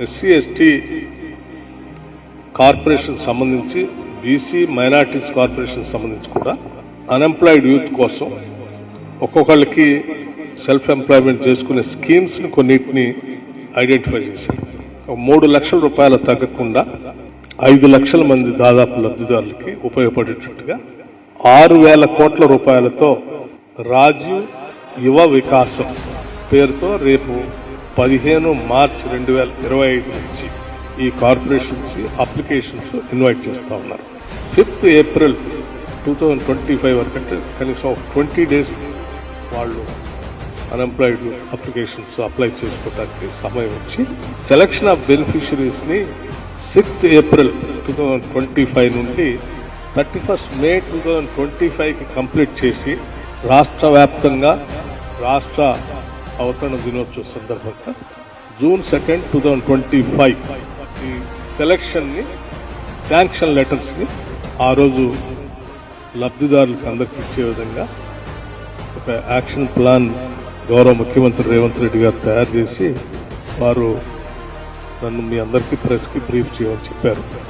SC ST corporation సంబంధించి BC minorities corporation సంబంధించి కూడా అన్ఎంప్లాయిడ్ యూత్ కోసం ఒక్కొక్కళ్ళకి సెల్ఫ్ ఎంప్లాయ్మెంట్ చేసుకునే స్కీమ్స్ని కొన్నిటిని ఐడెంటిఫై చేశారు. ఒక మూడు లక్షల రూపాయలు తగ్గకుండా ఐదు లక్షల మంది దాదాపు లబ్ధిదారులకి ఉపయోగపడేటట్టుగా ఆరు వేల కోట్ల రూపాయలతో రాజీవ్ యువ వికాసం పేరుతో రేపు పదిహేను మార్చ్ రెండు వేల ఇరవై ఐదు నుంచి ఈ కార్పొరేషన్స్ అప్లికేషన్స్ ఇన్వైట్ చేస్తూ ఉన్నారు. Fifth April two thousand twenty five వరకు అంటే కనీసం ట్వంటీ డేస్ వాళ్ళు అన్ఎంప్లాయిడ్ అప్లికేషన్స్ అప్లై చేసుకోవడానికి సమయం వచ్చి selection of బెనిఫిషరీస్ని sixth April two thousand twenty five నుండి thirty first May two thousand twenty ఫైవ్కి కంప్లీట్ చేసి రాష్ట్ర వ్యాప్తంగా రాష్ట్ర అవతరణ దినోత్సవ సందర్భంగా June second two thousand twenty five ఈ సెలక్షన్ని శాంక్షన్ లెటర్స్ని ఆ రోజు లబ్ధిదారులకు అందరికీ ఇచ్చే విధంగా ఒక యాక్షన్ ప్లాన్ గౌరవ ముఖ్యమంత్రి రేవంత్ రెడ్డి గారు తయారు చేసి వారు నన్ను మీ అందరికీ ప్రెస్కి బ్రీఫ్ చేయమని చెప్పారు.